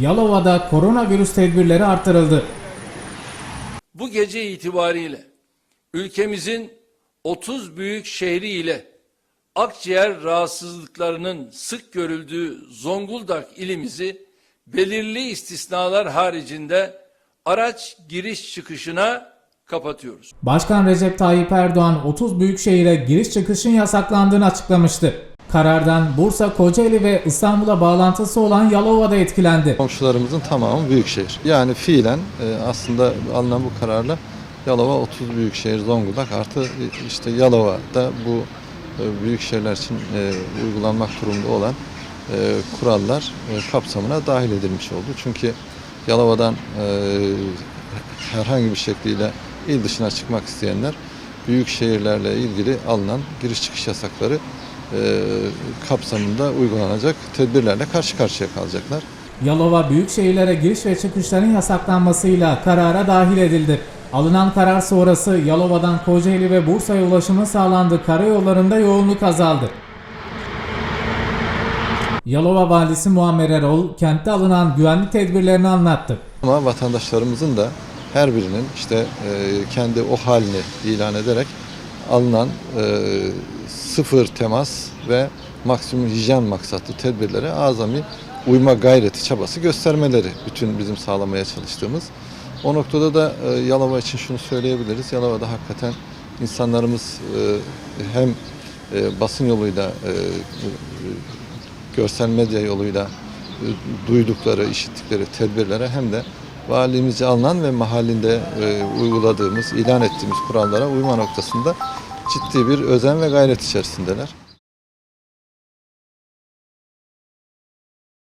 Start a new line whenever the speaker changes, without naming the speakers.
Yalova'da koronavirüs tedbirleri artırıldı.
Bu gece itibariyle ülkemizin 30 büyük şehri ile akciğer rahatsızlıklarının sık görüldüğü Zonguldak ilimizi belirli istisnalar haricinde araç giriş çıkışına kapatıyoruz.
Başkan Recep Tayyip Erdoğan 30 büyük şehire giriş çıkışın yasaklandığını açıklamıştı. Karardan Bursa, Kocaeli ve İstanbul'a bağlantısı olan Yalova'da etkilendi.
Komşularımızın tamamı büyükşehir. Yani fiilen e, aslında alınan bu kararla Yalova 30 büyükşehir Zonguldak artı e, işte Yalova'da bu e, büyük şehirler için uygulanmak durumunda olan kurallar kapsamına dahil edilmiş oldu. Çünkü Yalova'dan herhangi bir şekliyle il dışına çıkmak isteyenler büyük şehirlerle ilgili alınan giriş çıkış yasakları kapsamında uygulanacak tedbirlerle karşı karşıya kalacaklar.
Yalova büyük şehirlere giriş ve çıkışların yasaklanmasıyla karara dahil edildi. Alınan karar sonrası Yalova'dan Kocaeli ve Bursa'ya ulaşımı sağlandı. Karayollarında yoğunluk azaldı. Yalova Valisi Muammer Erol kentte alınan güvenlik tedbirlerini anlattı.
Ama vatandaşlarımızın da her birinin işte e, kendi o halini ilan ederek alınan e, sıfır temas ve maksimum hijyen maksatlı tedbirlere azami uyma gayreti çabası göstermeleri bütün bizim sağlamaya çalıştığımız. O noktada da e, Yalova için şunu söyleyebiliriz. Yalova'da hakikaten insanlarımız e, hem e, basın yoluyla e, görsel medya yoluyla e, duydukları, işittikleri tedbirlere hem de valimizce alınan ve mahallinde e, uyguladığımız, ilan ettiğimiz kurallara uyma noktasında ciddi bir özen ve gayret içerisindeler.